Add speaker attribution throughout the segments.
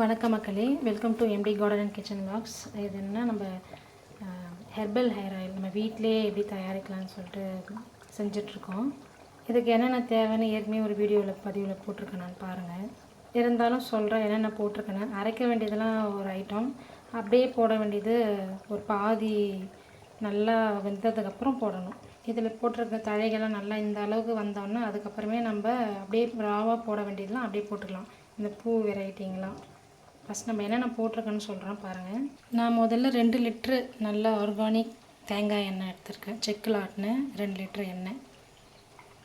Speaker 1: வணக்கம் மக்களே. Welcome to MT garden and kitchen box இது என்ன? நம்ம ஹெர்பல் ஹேர் ஆயில் நம்ம வீட்டிலே எப்படி தயாரிக்கலாம்னு சொல்லிட்டு செஞ்சிட்ருக்கோம். இதுக்கு என்னென்ன தேவைன்னு ஏற்கனவே ஒரு வீடியோவில் பதிவில் போட்டிருக்கேன் நான் பாருங்கள் இருந்தாலும் சொல்கிறேன் என்னென்ன போட்டிருக்கேன் அரைக்க வேண்டியதெல்லாம் ஒரு ஐட்டம் அப்படியே போட வேண்டியது ஒரு பாதி நல்லா வெந்ததுக்கப்புறம் போடணும். இதில் போட்டிருக்க தழைகள்லாம் நல்லா இந்த அளவுக்கு வந்தோன்னா அதுக்கப்புறமே நம்ம அப்படியே ராவாக போட வேண்டியதெல்லாம் அப்படியே போட்டுக்கலாம். இந்த பூ வெரைட்டிங்கெலாம் ஃபஸ்ட் நம்ம என்னென்ன போட்டிருக்கேன்னு சொல்கிறோம் பாருங்கள் நான் முதல்ல ரெண்டு லிட்ரு நல்ல ஆர்கானிக் தேங்காய் எண்ணெய் எடுத்திருக்கேன். செக்கில் ஆட்டின ரெண்டு லிட்ரு எண்ணெய்.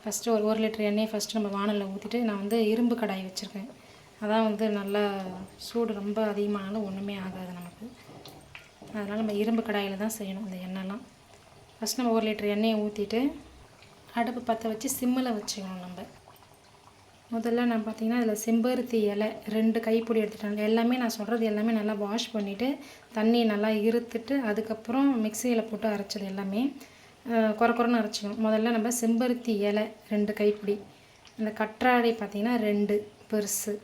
Speaker 1: ஃபஸ்ட்டு ஒரு ஒரு லிட்டர் எண்ணெயை ஃபஸ்ட்டு நம்ம வானலில் ஊற்றிட்டு நான் வந்து இரும்பு கடாய் வச்சுருக்கேன். அதான் வந்து நல்லா சூடு ரொம்ப அதிகமானாலும் ஒன்றுமே ஆகாது நமக்கு. அதனால் நம்ம இரும்பு கடாயில் தான் செய்யணும் அந்த எண்ணெய்லாம். ஃபஸ்ட் நம்ம ஒரு லிட்டர் எண்ணெயை ஊற்றிட்டு அடுப்பு பற்ற வச்சு சிம்மில் வச்சுக்கணும் நம்ம. முதல்ல நான் பார்த்தீங்கன்னா அதில் செம்பருத்தி இலை ரெண்டு கைப்பொடி எடுத்துட்டாங்க. எல்லாமே நான் சொல்கிறது எல்லாமே நல்லா வாஷ் பண்ணிவிட்டு தண்ணியை நல்லா இருத்துட்டு அதுக்கப்புறம் மிக்சியில் போட்டு அரைச்சது எல்லாமே குறை குறைன்னு அரைச்சிக்கணும் முதல்ல நம்ம செம்பருத்தி இலை ரெண்டு கைப்பிடி. அந்த கற்றாழை பார்த்திங்கன்னா ரெண்டு பெருசு.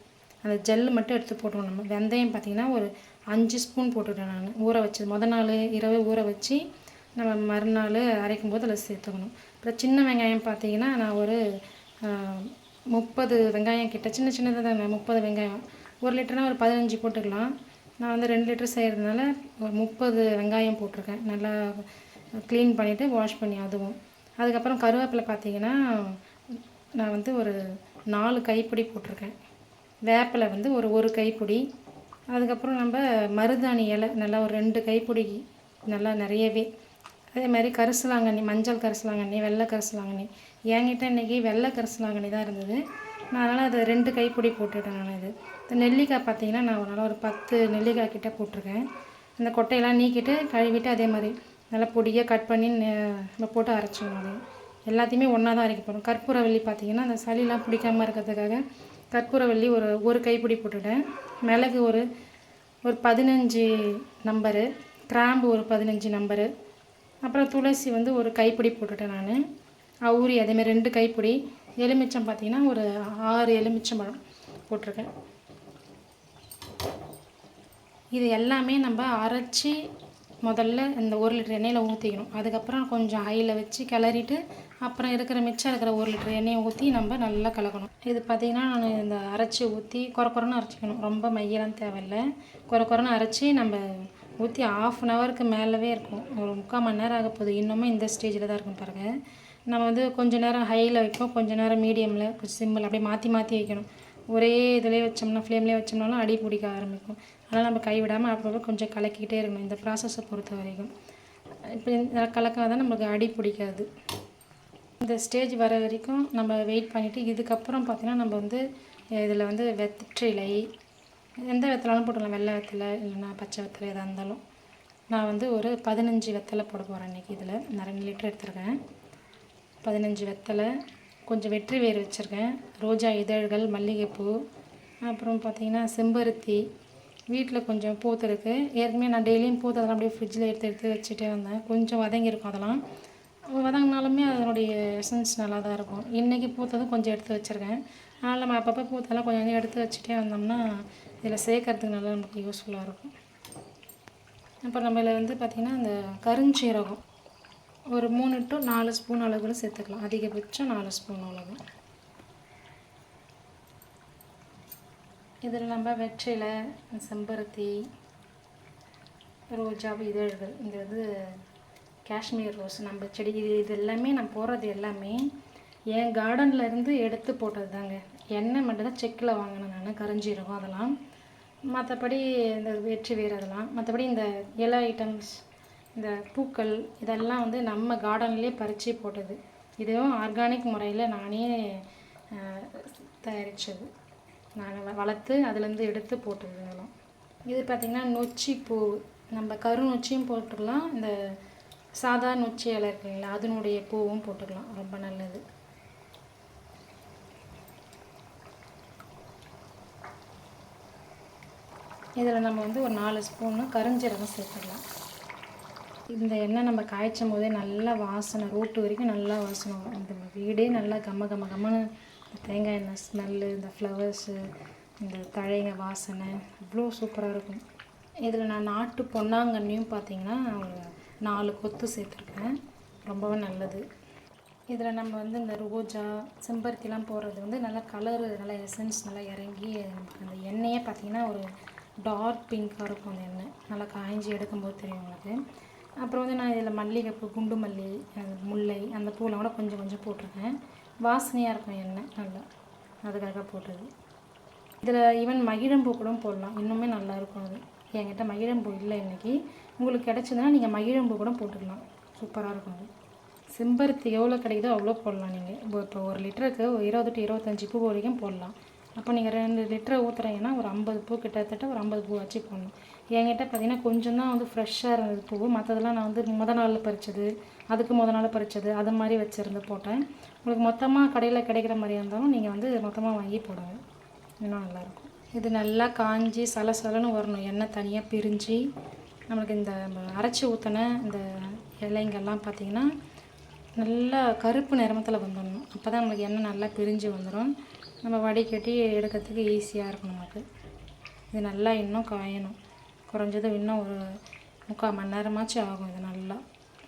Speaker 1: அந்த ஜெல்லு மட்டும் எடுத்து போட்டுக்கணும் நம்ம. வெந்தயம் பார்த்தீங்கன்னா ஒரு அஞ்சு ஸ்பூன் போட்டுவிட்டேன் நான். ஊற வச்சது. முத நாள் இரவு ஊற வச்சு நம்ம மறுநாள் அரைக்கும் போது அதில் சேர்த்துக்கணும். அப்புறம் சின்ன வெங்காயம் பார்த்தீங்கன்னா நான் ஒரு முப்பது வெங்காயம் கிட்ட சின்ன சின்னதாக தாங்க முப்பது வெங்காயம். ஒரு லிட்டர்னால் ஒரு பதினஞ்சு போட்டுக்கலாம். நான் வந்து ரெண்டு லிட்டர் செய்கிறதுனால ஒரு முப்பது வெங்காயம் போட்டிருக்கேன். நல்லா க்ளீன் பண்ணிவிட்டு வாஷ் பண்ணி அதுவும். அதுக்கப்புறம் கருவேப்பிலை பார்த்தீங்கன்னா நான் வந்து ஒரு நாலு கைப்பிடி போட்டிருக்கேன். வேப்பிலை வந்து ஒரு ஒரு கைப்பிடி. அதுக்கப்புறம் நம்ம மருதாணி இலை நல்லா ஒரு ரெண்டு கைப்பிடி நல்லா நிறையவே அதே மாதிரி கரிசலாங்கண்ணி மஞ்சள் கரிசலாங்கண்ணி வெள்ளை கரிசலாங்கண்ணி. என்கிட்ட இன்றைக்கி வெள்ளை கரிசலாங்கண்ணி தான் இருந்தது. நான் அதனால் அது ரெண்டு கைப்பிடி போட்டுவிட்டேன் நான் இது. இந்த நெல்லிக்காய் பார்த்தீங்கன்னா நான் ஒரு நாளாக ஒரு பத்து நெல்லிக்காய் கிட்ட போட்டிருக்கேன். அந்த கொட்டையெல்லாம் நீக்கிட்டு கழுவிட்டு அதே மாதிரி நல்லா பொடியாக கட் பண்ணி நெ- நம்ம போட்டு அரைச்சிடணும் அது எல்லாத்தையுமே ஒன்றா தான் அரைக்க போகிறோம் கற்பூரவள்ளி பார்த்திங்கன்னா அந்த சளிலாம் பிடிக்காமல் இருக்கிறதுக்காக கற்பூரவள்ளி ஒரு ஒரு கைப்பிடி போட்டுவிட்டேன் மிளகு ஒரு ஒரு பதினஞ்சு நம்பரு கிராம்பு ஒரு பதினஞ்சு நம்பரு அப்புறம் துளசி வந்து ஒரு கைப்பிடி போட்டுட்டேன் நான். அவுரி அதேமாதிரி ரெண்டு கைப்பிடி. எலுமிச்சம் பார்த்தீங்கன்னா ஒரு ஆறு எலுமிச்சம் பழம் போட்டிருக்கேன். இது எல்லாமே நம்ம அரைச்சி முதல்ல இந்த ஒரு லிட்டர் எண்ணெயில் ஊற்றிக்கணும் அதுக்கப்புறம் கொஞ்சம் ஹையில் வச்சு கிளறிட்டு அப்புறம் இருக்கிற மிச்சம் இருக்கிற ஒரு லிட்டர் எண்ணெயை ஊற்றி நம்ம நல்லா கலக்கணும். இது பார்த்திங்கன்னா நான் இந்த அரைச்சி ஊற்றி குறை குறைன்னு அரைச்சிக்கணும். ரொம்ப மையெல்லாம் தேவையில்லை. குறை குறைன்னு அரைச்சி நம்ம ஊற்றி ஆஃப் அன் ஹவருக்கு மேலவே இருக்கும். ஒரு முக்கால் மணி நேரம் ஆக போகுது. இன்னுமே இந்த ஸ்டேஜில் தான் இருக்கும் பாருங்கள் நம்ம வந்து கொஞ்ச நேரம் ஹையில் வைப்போம். கொஞ்சம் நேரம் மீடியமில் கொஞ்சம் சிம்பிள் அப்படியே மாற்றி மாற்றி வைக்கணும். ஒரே இதிலே வச்சோம்னா ஃப்ளேம்லேயே வச்சோம்னாலும் அடி பிடிக்க ஆரம்பிக்கும். அதனால் நம்ம கைவிடாமல் அப்பப்போ கொஞ்சம் கலக்கிக்கிட்டே இருக்கணும் இந்த ப்ராசஸை பொறுத்த வரைக்கும். இப்போ இந்த கலக்கம் தான் அடி பிடிக்காது. இந்த ஸ்டேஜ் வர வரைக்கும் நம்ம வெயிட் பண்ணிவிட்டு இதுக்கப்புறம் பார்த்திங்கன்னா நம்ம வந்து இதில் வந்து வெற்றிலை எந்த வெத்தலாலும் போட்டுக்கலாம் வெள்ளை வெத்தலை இல்லைன்னா பச்சை வெத்தலை எதாக இருந்தாலும். நான் வந்து ஒரு பதினஞ்சு வெத்தலை போட போகிறேன் இன்றைக்கி இதில். நான் ரெண்டு லிட்டர் எடுத்திருக்கேன். பதினஞ்சு வெத்தலை கொஞ்சம் வெற்றி வேர் வச்சுருக்கேன். ரோஜா இதழ்கள் மல்லிகைப்பூ அப்புறம் பார்த்திங்கன்னா செம்பருத்தி. வீட்டில் கொஞ்சம் பூத்து இருக்குது ஏற்கனவே நான் டெய்லியும் பூத்து அதெல்லாம் அப்படியே ஃப்ரிட்ஜில் எடுத்து எடுத்து வச்சுட்டே வந்தேன் கொஞ்சம் வதங்கியிருக்கும் அதெல்லாம். வதங்கினாலுமே அதனுடைய எசன்ஸ் நல்லா தான் இருக்கும். இன்றைக்கி பூத்ததும் கொஞ்சம் எடுத்து வச்சுருக்கேன். அதனால் நம்ம அப்பப்போ பூத்தெல்லாம் கொஞ்சம் எடுத்து வச்சுட்டே வந்தோம்னா இதில் சேர்க்கறதுக்கு நல்லா நமக்கு யூஸ்ஃபுல்லாக இருக்கும். அப்புறம் நம்ம இதில் வந்து பார்த்திங்கன்னா இந்த கருஞ்சீரகம் ஒரு மூணு டு நாலு ஸ்பூன் அளவுக்கு சேர்த்துக்கலாம். அதிகபட்சம் நாலு ஸ்பூன் அளவு இதில் நம்ம வெற்றிலை செம்பருத்தி ரோஜா இதழ்கள். இந்த இது காஷ்மீர் ரோஸ் நம்ம செடி இது இது எல்லாமே நான் போடுறது எல்லாமே என் கார்டன்லேருந்து எடுத்து போட்டது தாங்க எண்ணெய் மட்டும்தான் செக்கில் வாங்கினேன் நான் கரைஞ்சிருக்கும் அதெல்லாம். மற்றபடி இந்த வெற்றி வேர் அதெல்லாம். மற்றபடி இந்த இலை ஐட்டம்ஸ் இந்த பூக்கள் இதெல்லாம் வந்து நம்ம கார்டன்லேயே பறித்து போட்டது. இதுவும் ஆர்கானிக் முறையில் நானே தயாரித்தது நான் வளர்த்து அதுலேருந்து எடுத்து போட்டது இதெல்லாம். இது பார்த்திங்கன்னா நொச்சி பூ நம்ம கரு நொச்சியும் போட்டுக்கலாம். இந்த சாதா நொச்சி இலை அதனுடைய பூவும் போட்டுக்கலாம். ரொம்ப நல்லது. இதில் நம்ம வந்து ஒரு நாலு ஸ்பூனு கருஞ்சீரகம் சேர்த்துக்கலாம் இந்த எண்ணெய் நம்ம காய்ச்சும் போதே நல்லா வாசனை ரோட்டு வரைக்கும் நல்லா வாசனை வரும். இந்த வீடே நல்லா கம்ம கம்ம கம்மனு இந்த தேங்காய் எண்ணெய் ஸ்மெல்லு இந்த ஃப்ளவர்ஸு இந்த தழைங்க வாசனை அவ்வளோ சூப்பராக இருக்கும். இதில் நான் நாட்டு பொன்னாங்கண்ணியும் பார்த்தீங்கன்னா ஒரு நாலு கொத்து சேர்த்துருக்கேன். ரொம்பவே நல்லது. இதில் நம்ம வந்து இந்த ரோஜா செம்பருத்திலாம் போடுறது வந்து நல்லா கலரு நல்லா எசன்ஸ் நல்லா இறங்கி அந்த எண்ணெயே பார்த்தீங்கன்னா ஒரு டார்க் பிங்க்காக இருக்கும் அந்த எண்ணெய். நல்லா காய்ஞ்சி எடுக்கும்போது தெரியும் உங்களுக்கு. அப்புறம் வந்து நான் இதில் மல்லிகைப்பூ குண்டு மல்லி முல்லை அந்த பூலாம் கூட கொஞ்சம் கொஞ்சம் போட்டிருக்கேன். வாசனையாக இருக்கும் எண்ணெய் நல்லா. அதுக்காக போட்டது. இதில் ஈவன் மகிழம்பூ கூட போடலாம். இன்னுமே நல்லாயிருக்கும் அது. என்கிட்ட மகிழம்பூ இல்லை இன்றைக்கி உங்களுக்கு கிடச்சதுன்னா நீங்கள் மகிழம்பூ கூட போட்டுக்கலாம். சூப்பராக இருக்கும் அது. செம்பருத்தி எவ்வளோ கிடைக்குதோ அவ்வளோ போடலாம் நீங்கள் இப்போ இப்போ ஒரு லிட்டருக்கு ஒரு இருபது டு இருபத்தஞ்சி பூ வரைக்கும் போடலாம். அப்போ நீங்கள் ரெண்டு லிட்டரை ஊற்றுறீங்கன்னா ஒரு ஐம்பது பூ கிட்டத்தட்ட ஒரு ஐம்பது பூ வச்சு போடணும். என்கிட்ட பார்த்தீங்கன்னா கொஞ்சம் தான் வந்து ஃப்ரெஷ்ஷாக இருந்தது பூ. மற்றதெல்லாம் நான் வந்து முத நாளில் பறித்தது அதுக்கு முத நாள் பறித்தது அது மாதிரி வச்சுருந்து போட்டேன். உங்களுக்கு மொத்தமாக கடையில் கிடைக்கிற மாதிரியாக இருந்தாலும் நீங்கள் வந்து மொத்தமாக வாங்கி போடுங்க. இன்னும் நல்லாயிருக்கும் இது நல்லா காஞ்சி சலசலன்னு வரணும். எண்ணெய் தனியாக பிரிஞ்சு நம்மளுக்கு இந்த அரைச்சி ஊற்றின இந்த இலைங்கள்லாம் பார்த்திங்கன்னா நல்லா கருப்பு நிறமத்தில் வந்துடணும். அப்போ தான் நம்மளுக்கு எண்ணெய் நல்லா பிரிஞ்சு வந்துடும் நம்ம வடிகட்டி எடுக்கிறதுக்கு ஈஸியாக இருக்கும் நமக்கு. இது நல்லா இன்னும் காயணும். குறைஞ்சது இன்னும் ஒரு முக்கால் மணி நேரமாச்சும் ஆகும் இது நல்லா.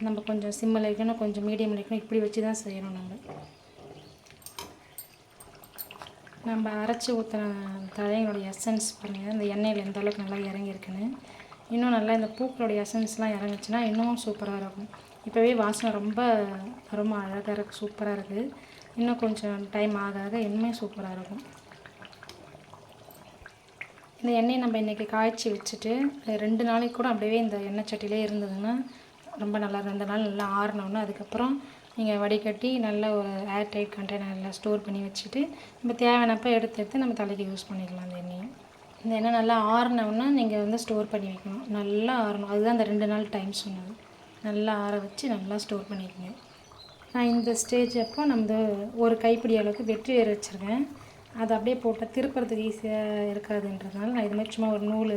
Speaker 1: நம்ம கொஞ்சம் சிம்மில் வைக்கணும் கொஞ்சம் மீடியம் வைக்கணும் இப்படி வச்சு தான் செய்யணும் நம்ம. நம்ம அரைச்சி ஊற்றின தழைங்களுடைய எசன்ஸ் பாருங்கள் இந்த எண்ணெயில் எந்த அளவுக்கு நல்லா இறங்கியிருக்குன்னு. இன்னும் நல்லா இந்த பூக்களுடைய எசன்ஸ்லாம் இறங்குச்சுன்னா இன்னும் சூப்பராக இருக்கும். இப்போவே வாசனை ரொம்ப ரொம்ப அழகாக இருக்குது சூப்பராக இருக்குது இன்னும் கொஞ்சம் டைம் ஆக ஆக இன்னுமே சூப்பராக இருக்கும். இந்த எண்ணெயை நம்ம இன்றைக்கி காய்ச்சி வச்சுட்டு ரெண்டு நாளைக்கு கூட அப்படியே இந்த எண்ணெய் சட்டிலே இருந்ததுன்னா ரொம்ப நல்லா ரெண்டு நாள் நல்லா ஆறினோன்னா அதுக்கப்புறம் நீங்கள் வடிகட்டி நல்ல ஒரு ஏர் டைட் கண்டெய்னரில் ஸ்டோர் பண்ணி வச்சுட்டு நம்ம தேவையானப்போ எடுத்து எடுத்து நம்ம தலைக்கு யூஸ் பண்ணிக்கலாம் அந்த எண்ணெயை. இந்த எண்ணெய் நல்லா ஆறினோன்னா நீங்கள் வந்து ஸ்டோர் பண்ணி வைக்கணும். நல்லா ஆறணும். அதுதான் அந்த ரெண்டு நாள் டைம் சொன்னது. நல்லா ஆற வச்சு நல்லா ஸ்டோர் பண்ணிக்கோங்க. நான் இந்த ஸ்டேஜ் அப்போ நம்ம ஒரு கைப்பிடி அளவுக்கு வெற்றி வேறு வச்சுருக்கேன். அதை அப்படியே போட்டால் திருப்புறதுக்கு ஈஸியாக இருக்காதுன்றதுனால நான் இது மாதிரி சும்மா ஒரு நூல்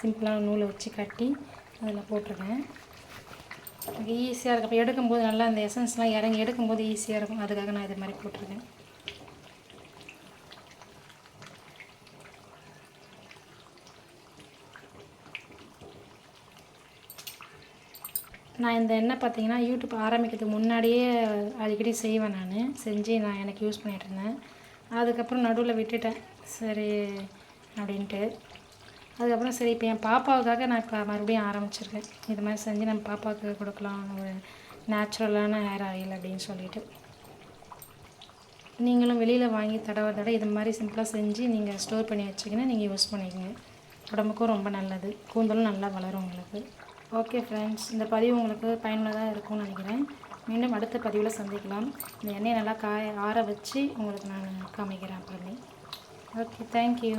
Speaker 1: சிம்பிளான நூலை வச்சு கட்டி அதில் போட்டிருக்கேன். எனக்கு ஈஸியாக இருக்கும். அப்போ எடுக்கும்போது நல்லா அந்த எசன்ஸ்லாம் இறங்கி எடுக்கும்போது ஈஸியாக இருக்கும். அதுக்காக நான் இது மாதிரி போட்டிருக்கேன். நான் இந்த எண்ணெய் பார்த்தீங்கன்னா யூடியூப் ஆரம்பிக்கிறதுக்கு முன்னாடியே அடிக்கடி செய்வேன் நான். செஞ்சு நான் எனக்கு யூஸ் பண்ணிகிட்டு இருந்தேன். அதுக்கப்புறம் நடுவில் விட்டுட்டேன். சரி அப்படின்ட்டு. அதுக்கப்புறம் சரி இப்போ என் பாப்பாவுக்காக நான் இப்போ மறுபடியும் ஆரம்பிச்சிருக்கேன். இது மாதிரி செஞ்சு நம்ம பாப்பாவுக்கு கொடுக்கலாம். ஒரு நேச்சுரலான ஹேர் ஆயில் அப்படின்னு சொல்லிட்டு. நீங்களும் வெளியில் வாங்கி தடவை தடவை இது மாதிரி சிம்பிளாக செஞ்சு நீங்கள் ஸ்டோர் பண்ணி வச்சிங்கன்னா நீங்கள் யூஸ் பண்ணிக்கோங்க. உடம்புக்கும் ரொம்ப நல்லது. கூந்தலும் நல்லா வளரும் உங்களுக்கு. ஓகே ஃப்ரெண்ட்ஸ் இந்த பதிவு உங்களுக்கு பயனுள்ளதாக இருக்கும்னு நினைக்கிறேன். மீண்டும் அடுத்த பதிவில் சந்திக்கலாம். இந்த எண்ணெயை நல்லா காய ஆற வச்சு உங்களுக்கு நான் காமிக்கிறேன் அப்புறமே. Okay thank you